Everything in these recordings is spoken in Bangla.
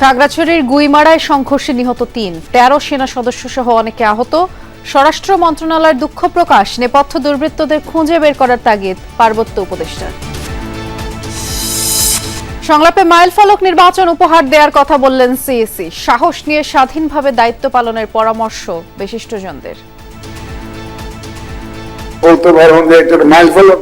খাগড়াছড়ির গুইমারায় সংঘর্ষে নিহত তিন। তেরো সেনা সদস্য সহ অনেকে আহত। স্বরাষ্ট্র মন্ত্রণালয়ের দুঃখ প্রকাশ, নেপথ্য দুর্বৃত্তদের খুঁজে বের করার তাগিদ পার্বত্য উপদেষ্টার। সংলাপে মাইল ফলক নির্বাচন উপহার দেওয়ার কথা বললেন সিএসি সাহস নিয়ে স্বাধীনভাবে দায়িত্ব পালনের পরামর্শ বিশিষ্টজনদের। বলতে পারব যে একটা মাইল ফলক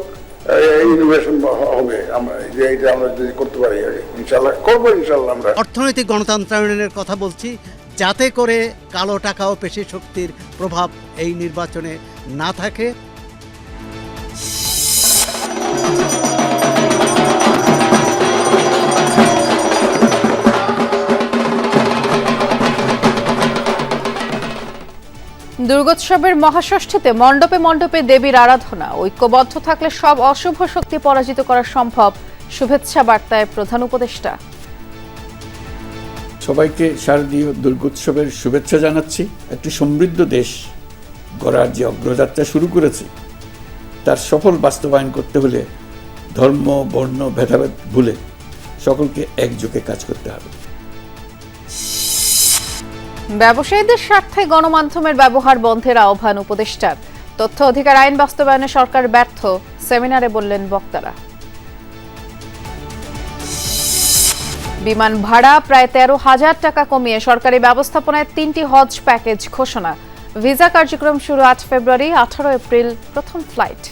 অর্থনৈতিক গণতন্ত্রায়নের কথা বলছি, যাতে করে কালো টাকা ও পেশি শক্তির প্রভাব এই নির্বাচনে না থাকে। দুর্গোৎসবের মহাষষ্ঠীতে মণ্ডপে মণ্ডপে দেবীর আরাধনা। ঐক্যবদ্ধ থাকলে সব অশুভ শক্তি পরাজিত করা সম্ভব। শুভেচ্ছা বার্তায় প্রধান উপদেষ্টা। সবাইকে শারদীয় দুর্গোৎসবের শুভেচ্ছা জানাচ্ছি। একটি সমৃদ্ধ দেশ গড়ার যে অগ্রযাত্রা শুরু করেছে, তার সফল বাস্তবায়ন করতে হলে ধর্ম, বর্ণ, ভেদাভেদ ভুলে সকলকে একযোগে কাজ করতে হবে। ব্যবসায়ীদের স্বার্থে গণমাধ্যমের ব্যবহার বন্ধের আহ্বান উপদেষ্টার। তথ্য অধিকার আইন বাস্তবায়নে সরকার ব্যর্থ, সেমিনারে বললেন বক্তারা। বিমান ভাড়া প্রায় তেরো হাজার টাকা কমিয়ে সরকারি ব্যবস্থাপনায় তিনটি হজ প্যাকেজ ঘোষণা। ভিসা কার্যক্রম শুরু আট ফেব্রুয়ারি, আঠারো এপ্রিল, প্রথম ফ্লাইট।